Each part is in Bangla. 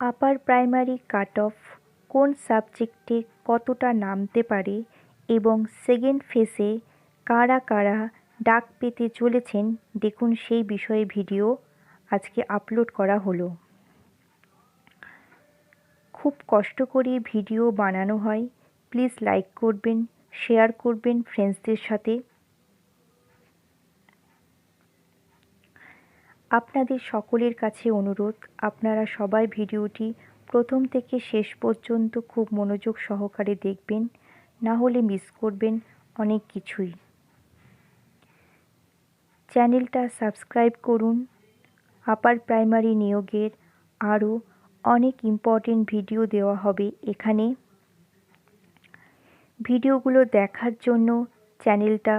আপার প্রাইমারি কাট অফ কোন সাবজেক্টে কতটা নামতে পারে এবং সেকেন্ড ফেসে কারা কারা ডাক পেতে চলেছেন দেখুন সেই বিষয়ে ভিডিও আজকে আপলোড করা হলো। খুব কষ্ট করে ভিডিও বানানো হয়। প্লিজ লাইক করবেন শেয়ার করবেন ফ্রেন্ডসদের সাথে। আপনাদের সকলের কাছে অনুরোধ, আপনারা সবাই ভিডিওটি প্রথম থেকে শেষ পর্যন্ত খুব মনোযোগ সহকারে দেখবেন, না হলে মিস করবেন অনেক কিছুই। চ্যানেলটা সাবস্ক্রাইব করুন। আপার প্রাইমারি নিয়োগের আরও অনেক ইম্পর্টেন্ট ভিডিও দেওয়া হবে এখানে। ভিডিওগুলো দেখার জন্য চ্যানেলটা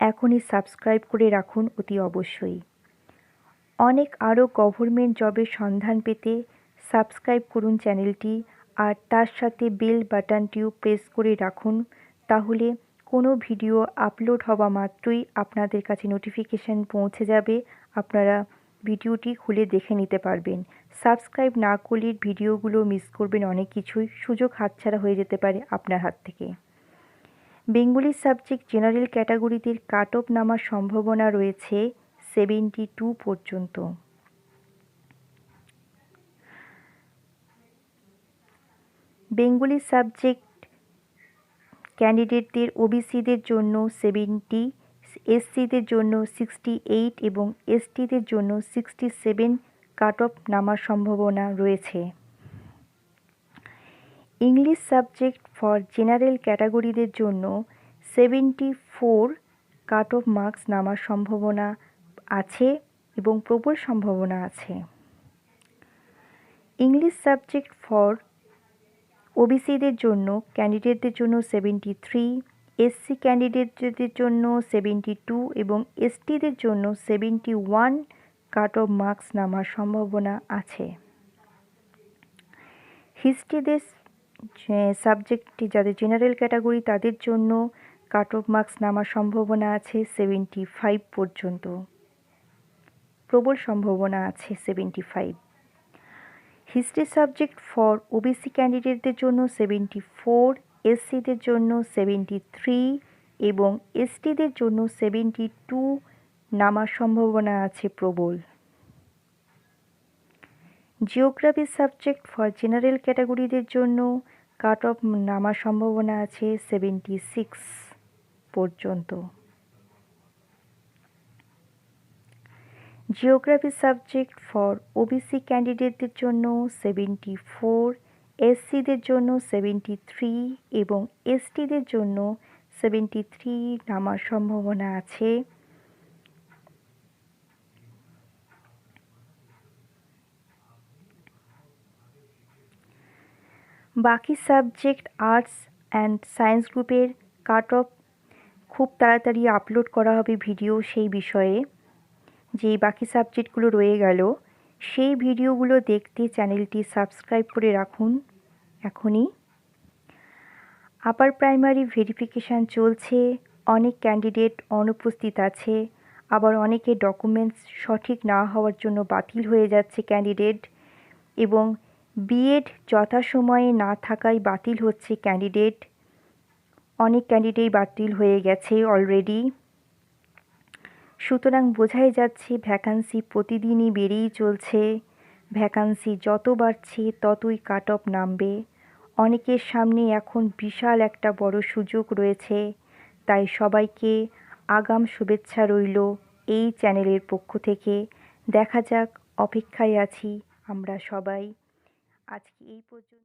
এখনই সাবস্ক্রাইব করে রাখুন অতি অবশ্যই। অনেক আরও গভর্নমেন্ট জবের সন্ধান পেতে সাবস্ক্রাইব করুন চ্যানেলটি আর তার সাথে বেল বাটনটিও প্রেস করে রাখুন, তাহলে কোনো ভিডিও আপলোড হওয়া মাত্রই আপনাদের কাছে নোটিফিকেশান পৌঁছে যাবে। আপনারা ভিডিওটি খুলে দেখে নিতে পারবেন। সাবস্ক্রাইব না করলে ভিডিওগুলো মিস করবেন অনেক কিছুই। সুযোগ হাতছাড়া হয়ে যেতে পারে আপনার হাত থেকে। বেঙ্গলি সাবজেক্ট জেনারেল ক্যাটাগরিতে কাট অফ নামার সম্ভাবনা রয়েছে। সেভেন্টি টু পর্যন্ত। বেঙ্গলি সাবজেক্ট ক্যান্ডিডেটদের ওবিসিদের জন্য সেভেন্টি, এসসিদের জন্য সিক্সটি এইট এবং এসটিদের জন্য সিক্সটি সেভেন কাট অফ নামার সম্ভাবনা রয়েছে। ইংলিশ সাবজেক্ট ফর জেনারেল ক্যাটাগরিদের জন্য seventy four cut off marks নামার সম্ভাবনা আছে এবং প্রবল সম্ভাবনা আছে। ইংলিশ সাবজেক্ট ফর ওবিসিদের জন্য ক্যান্ডিডেটদের জন্য সেভেন্টি থ্রি এসসি ক্যান্ডিডেটদের জন্য সেভেন্টি টু এবং এসটিদের জন্য seventy one cut off marks নামার সম্ভাবনা আছে। হিস্ট্রিদের সাবজেক্টটি যাদের জেনারেল ক্যাটাগরি তাদের জন্য কাট অফ মার্কস নামার সম্ভাবনা আছে সেভেন্টি ফাইভ পর্যন্ত। প্রবল সম্ভাবনা আছে seventy five history subject for OBC ক্যান্ডিডেটদের জন্য সেভেন্টি ফোর এসসিদের জন্য সেভেন্টি থ্রি এবং এসটিদের জন্য সেভেন্টি টু নামার সম্ভাবনা আছে প্রবল। জিওগ্রাফি সাবজেক্ট ফর জেনারেল ক্যাটাগরিদের জন্য কাট অফ নামার সম্ভাবনা আছে সেভেন্টি সিক্স পর্যন্ত। জিওগ্রাফি সাবজেক্ট ফর ওবিসি ক্যান্ডিডেটদের জন্য সেভেন্টি ফোর এসসিদের জন্য সেভেন্টি থ্রি এবং এসটিদের জন্য সেভেন্টি থ্রি নামার সম্ভাবনা আছে। বাকি সাবজেক্ট আর্টস অ্যান্ড সায়েন্স গ্রুপের কাট অফ খুব তাড়াতাড়ি আপলোড করা হবে ভিডিও সেই বিষয়ে। যে বাকি সাবজেক্টগুলো রয়ে গেল, সেই ভিডিওগুলো দেখতে চ্যানেলটি সাবস্ক্রাইব করে রাখুন এখনই। আপার প্রাইমারি ভেরিফিকেশান চলছে, অনেক ক্যান্ডিডেট অনুপস্থিত আছে, আবার অনেকে ডকুমেন্টস সঠিক না হওয়ার জন্য বাতিল হয়ে যাচ্ছে ক্যান্ডিডেট এবং বিএড যথাসময়ে না থাকায় বাতিল হচ্ছে ক্যান্ডিডেট। অনেক ক্যান্ডিডেট বাতিল হয়ে গেছে অলরেডি। সুতরাং বোঝাই যাচ্ছে ভ্যাকান্সি প্রতিদিনই বেড়েই চলছে। ভ্যাকান্সি যত বাড়ছে, ততই কাট অফ নামবে। অনেকের সামনে এখন বিশাল একটা বড় সুযোগ রয়েছে। তাই সবাইকে আগাম শুভেচ্ছা রইল এই চ্যানেলের পক্ষ থেকে। দেখা যাক, অপেক্ষায় আছি আমরা সবাই। আজকে এই পর্যন্ত